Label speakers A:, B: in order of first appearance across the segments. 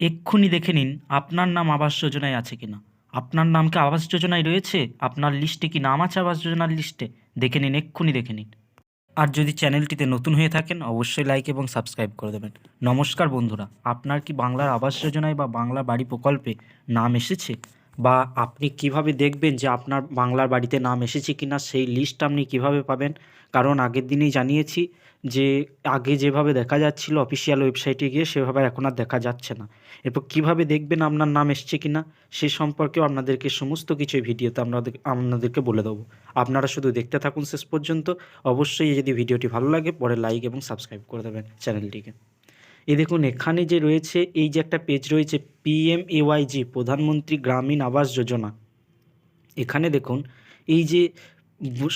A: এক্ষুনি দেখে নিন আপনার নাম আবাস যোজনায় আছে কি না আপনার নাম কি আবাস যোজনায় রয়েছে? আপনার লিস্টে কি নাম আছে আবাস যোজনার লিস্টে? দেখে নিন, এক্ষুনি দেখে নিন। আর যদি চ্যানেলটিতে নতুন হয়ে থাকেন, অবশ্যই লাইক এবং সাবস্ক্রাইব করে দেবেন। নমস্কার বন্ধুরা, আপনার কি বাংলার আবাস যোজনায় বা বাংলা বাড়ি প্রকল্পে নাম এসেছে? বা আপনি কীভাবে দেখবেন যে আপনার বাংলার বাড়িতে নাম এসেছে কি না সেই লিস্ট আপনি কীভাবে পাবেন? কারণ আগের দিনেই জানিয়েছি যে আগে যেভাবে দেখা যাচ্ছিল অফিসিয়াল ওয়েবসাইটে গিয়ে সেভাবে এখন আর দেখা যাচ্ছে না। এরপর কীভাবে দেখবেন আপনার নাম এসছে কি না সে সম্পর্কেও আপনাদেরকে সমস্ত কিছু ভিডিওতে আপনাদের, আপনাদেরকে বলে দেবো। আপনারা শুধু দেখতে থাকুন শেষ পর্যন্ত। অবশ্যই যদি ভিডিওটি ভালো লাগে, পরে লাইক এবং সাবস্ক্রাইব করে দেবেন চ্যানেলটিকে। এই দেখুন, এখানে যে রয়েছে, এই যে একটা পেজ রয়েছে পিএম এওয়াইজি প্রধানমন্ত্রী গ্রামীণ আবাস যোজনা। এখানে দেখুন, এই যে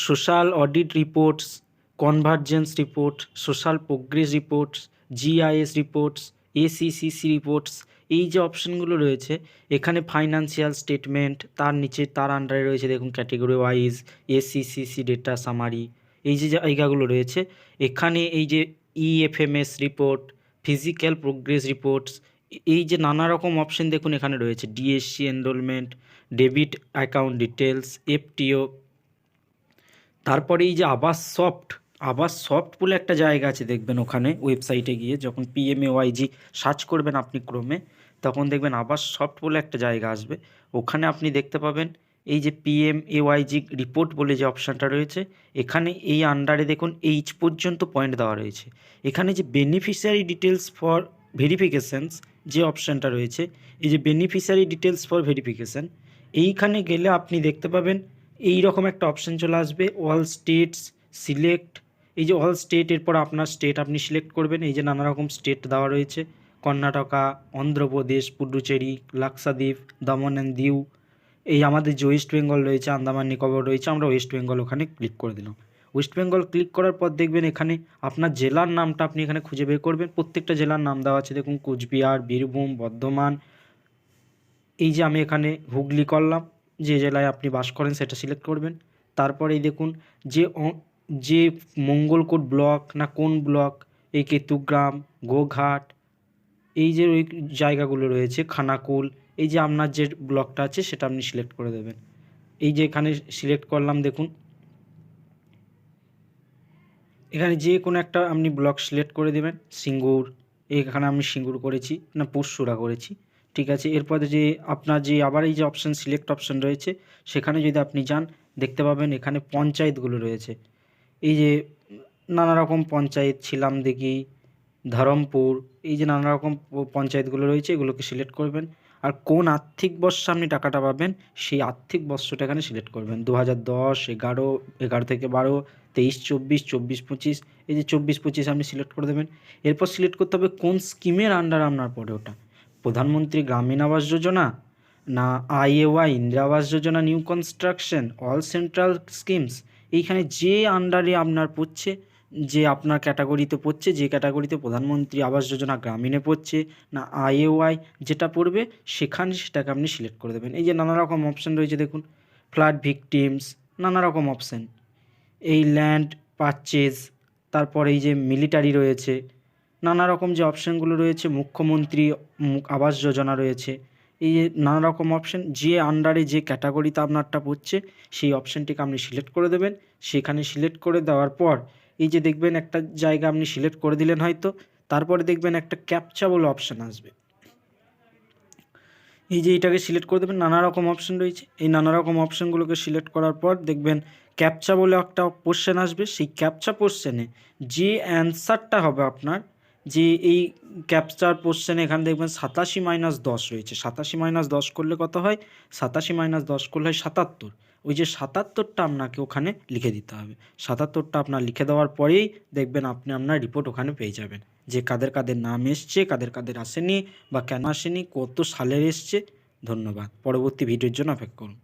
A: social audit reports convergence report social progress reports GIS reports ACCC reports এই যে অপশানগুলো রয়েছে, এখানে ফাইন্যান্সিয়াল স্টেটমেন্ট তার নিচে, তার আন্ডারে রয়েছে, দেখুন category wise ACCC data summary এই যে জায়গাগুলো রয়েছে, এখানে এই যে E EFMS report physical progress reports এই যে নানা রকম অপশন দেখুন এখানে রয়েছে DSC enrolment debit account details FTO তারপরে এই যে আবাস সফট আবাস সফট বলে একটা জায়গা আছে দেখবেন ওখানে ওয়েবসাইটে গিয়ে যখন পিএমএওয়াইজি সার্চ করবেন আপনি ক্রমে তখন দেখবেন আবাস সফট বলে একটা জায়গা আসবে, ওখানে আপনি দেখতে পাবেন এই যে পিএমএওয়াইজি রিপোর্ট বলে যে অপশানটা রয়েছে, এখানে এই আন্ডারে দেখুন এইচ পর্যন্ত পয়েন্ট দেওয়া রয়েছে। এখানে যে বেনিফিশিয়ারি ডিটেলস ফর ভেরিফিকেশানস যে অপশানটা রয়েছে, এই যে বেনিফিশিয়ারি ডিটেলস ফর ভেরিফিকেশান এইখানে গেলে আপনি দেখতে পাবেন এই রকম একটা অপশান চলে আসবে অল স্টেটস সিলেক্ট এই যে অল স্টেট এরপর আপনার স্টেট আপনি সিলেক্ট করবেন, এই যে নানা রকম স্টেট দেওয়া রয়েছে, কর্ণাটকা, অন্ধ্রপ্রদেশ, পুডুচেরি, লাক্সাদ্বীপ, দমন অ্যান্ড দিউ এই আমাদের যে ওয়েস্ট বেঙ্গল রয়েছে, আন্দামান, নিকোবর রয়েছে, আমরা ওয়েস্ট বেঙ্গল ওখানে ক্লিক করে দিলাম। ওয়েস্ট বেঙ্গল ক্লিক করার পর দেখবেন এখানে আপনার জেলার নামটা আপনি এখানে খুঁজে বের করবেন। প্রত্যেকটা জেলার নাম দেওয়া আছে, দেখুন কুচবিহার, বীরভূম, বর্ধমান। এই যে আমি এখানে হুগলি করলাম, যে জেলায় আপনি বাস করেন সেটা সিলেক্ট করবেন। তারপরে দেখুন যে যে মঙ্গলকোট ব্লক না কোন ব্লক এই কেতুগ্রাম, গোঘাট, এই যে ওই জায়গাগুলো রয়েছে, খানাকুল এই যে আপনার যে ব্লকটা আছে, সেটা আপনি সিলেক্ট করে দেবেন। এই যে এখানে সিলেক্ট করলাম, দেখুন। এখানে যে কোনো একটা আপনি ব্লক সিলেক্ট করে দেবেন। সিঙ্গুর, এখানে আমি সিঙ্গুর করেছি, না পুরসুরা করেছি, ঠিক আছে? এরপরে যে আপনার যে আবার এই যে অপশান সিলেক্ট অপশান রয়েছে, সেখানে যদি আপনি যান, দেখতে পাবেন এখানে পঞ্চায়েতগুলো রয়েছে। এই যে নানা রকম পঞ্চায়েত, ছিলাম দেখি ধরমপুর, এই যে নানা রকম পঞ্চায়েতগুলো রয়েছে, এগুলোকে সিলেক্ট করবেন। আর কোন আর্থিক বর্ষে আপনি টাকাটা পাবেন, সেই আর্থিক বর্ষটা এখানে সিলেক্ট করবেন। দু হাজার দশ, এগারো এগারো থেকে বারো, তেইশ, চব্বিশ চব্বিশ, পঁচিশ, এই যে চব্বিশ, পঁচিশ আপনি সিলেক্ট করে দেবেন। এরপর সিলেক্ট করতে হবে কোন স্কিমের আন্ডার আপনার পড়ে ওটা। প্রধানমন্ত্রী গ্রামীণ আবাস যোজনা না IAY Indira Awas Yojana new construction all central schemes এইখানে যে আন্ডারে আপনার পড়ছে যে আপনার ক্যাটাগরিতে পড়ছে, যে ক্যাটাগরিতে প্রধানমন্ত্রী আবাস যোজনা গ্রামীণে পড়ছে, না আইএওয়াই যেটা পড়বে, সেখানে সেটাকে আপনি সিলেক্ট করে দেবেন। এই যে নানা রকম অপশান রয়েছে দেখুন ফ্লাড ভিকটিমস নানা রকম অপশান এই ল্যান্ড পারচেজ তারপর এই যে মিলিটারি রয়েছে, নানা রকম যে অপশানগুলো রয়েছে, মুখ্যমন্ত্রী আবাস যোজনা রয়েছে, এই যে নানা রকম অপশান যে আন্ডারে যে ক্যাটাগরিতে আপনারটা পড়ছে, সেই অপশানটিকে আপনি সিলেক্ট করে দেবেন। সেখানে সিলেক্ট করে দেওয়ার পর এই যে দেখবেন একটা জায়গা আপনি সিলেক্ট করে দিলেন হয়তো, তারপরে দেখবেন একটা ক্যাপচা বলে অপশান আসবে। এই যে এটাকে সিলেক্ট করে দেবেন, নানা রকম অপশান রয়েছে। এই নানা রকম অপশানগুলোকে সিলেক্ট করার পর দেখবেন ক্যাপচা বলে একটা কোশ্চেন আসবে। সেই ক্যাপচা কোশ্চেনে যে অ্যান্সারটা হবে আপনার যে এই ক্যাপচার কোশ্চেনে এখানে দেখবেন সাতাশি মাইনাস দশ রয়েছে। সাতাশি মাইনাস দশ করলে কত হয়? সাতাশি মাইনাস দশ করলে হয় সাতাত্তর। ওই যে সাতাত্তরটা আপনাকে ওখানে লিখে দিতে হবে। সাতাত্তরটা আপনার লিখে দেওয়ার পরেই দেখবেন আপনি আপনার রিপোর্ট ওখানে পেয়ে যাবেন। যে কাদের কাদের নাম এসছে, কাদের কাদের আসেনি বা কেন আসেনি, কত সালের এসছে। ধন্যবাদ। পরবর্তী ভিডিওর জন্য অপেক্ষা করুন।